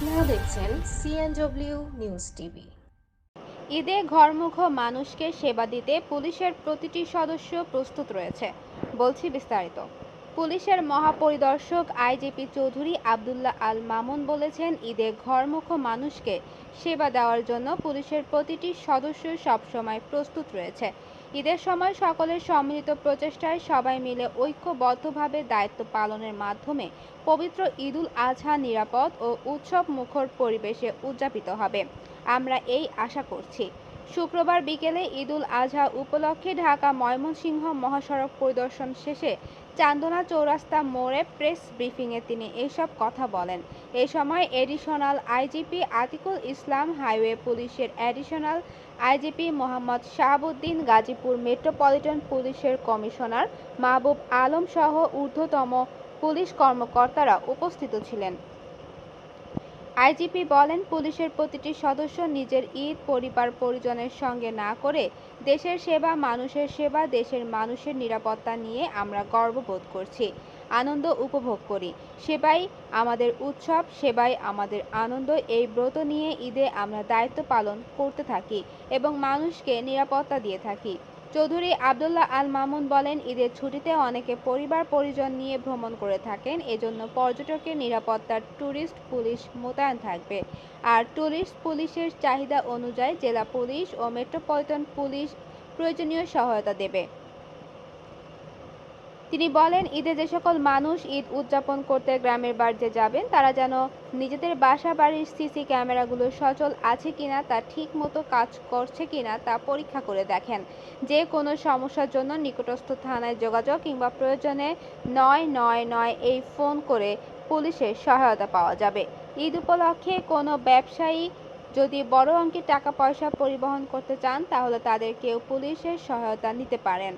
CNW news TV ঈদে ঘরমুখ মানুষকে সেবা দিতে পুলিশের প্রতিটি সদস্য প্রস্তুত রয়েছে, বলছি বিস্তারিত। পুলিশের মহাপরিদর্শক আইজিপি চৌধুরী আবদুল্লাহ আল মামুন বলেছেন, ঈদে ঘরমুখ মানুষকে সেবা দেওয়ার জন্য পুলিশের প্রতিটি সদস্য সবসময় প্রস্তুত রয়েছে। ঈদের সময় সকলের সম্মিলিত প্রচেষ্টায় সবাই মিলে ঐক্যবদ্ধভাবে দায়িত্ব পালনের মাধ্যমে পবিত্র ঈদুল আজহা নিরাপদ ও উৎসব মুখর পরিবেশে উদযাপিত হবে। আমরা এই আশা করছি। শুক্রবার বিকেলে ঈদুল আজহা উপলক্ষে ঢাকা ময়মনসিংহ মহাসড়ক পরিদর্শন শেষে চান্দনা চৌরাস্তা মোড়ে প্রেস ব্রিফিংয়ে তিনি এসব কথা বলেন। এ সময় additional IGP Atikul Islam, highway পুলিশের additional IGP Mohammad Shahabuddin, Gazipur metropolitan পুলিশের কমিশনার মাহবুব আলম সহ ঊর্ধ্বতম পুলিশ কর্মকর্তারা উপস্থিত ছিলেন। আইজিপি বলেন, পুলিশের প্রতিটি সদস্য নিজের ঈদ, পরিবার, পরিজনের সঙ্গে না করে দেশের সেবা, মানুষের সেবা, দেশের মানুষের নিরাপত্তা নিয়ে আমরা গর্ববোধ করছি, আনন্দ উপভোগ করি। সেবাই আমাদের উৎসব, সেবাই আমাদের আনন্দ। এই ব্রত নিয়ে ঈদে আমরা দায়িত্ব পালন করতে থাকি এবং মানুষকে নিরাপত্তা দিয়ে থাকি। চৌধুরী আবদুল্লাহ আল মামুন বলেন, ঈদের ছুটিতে অনেকে পরিবার পরিজন নিয়ে ভ্রমণ করে থাকেন, এজন্য পর্যটকের নিরাপত্তার ট্যুরিস্ট পুলিশ মোতায়েন থাকবে। আর ট্যুরিস্ট পুলিশের চাহিদা অনুযায়ী জেলা পুলিশ ও মেট্রোপলিটন পুলিশ প্রয়োজনীয় সহায়তা দেবে। তিনি বলেন, ঈদে যে সকল মানুষ ঈদ উদযাপন করতে গ্রামের বাড়িতে যাবেন, তারা যেন নিজেদের বাসা বাড়ির সিসি ক্যামেরাগুলো সচল আছে কিনা, তা ঠিক মতো কাজ করছে কিনা, তা পরীক্ষা করে দেখেন। যে কোনো সমস্যার জন্য নিকটস্থ থানায় যোগাযোগ কিংবা প্রয়োজনে নয় নয় নয় এই ফোন করে পুলিশের সহায়তা পাওয়া যাবে। ঈদ উপলক্ষে কোনো ব্যবসায়ী যদি বড় অঙ্কের টাকা পয়সা পরিবহন করতে চান, তাহলে তাদেরকেও পুলিশের সহায়তা নিতে পারেন।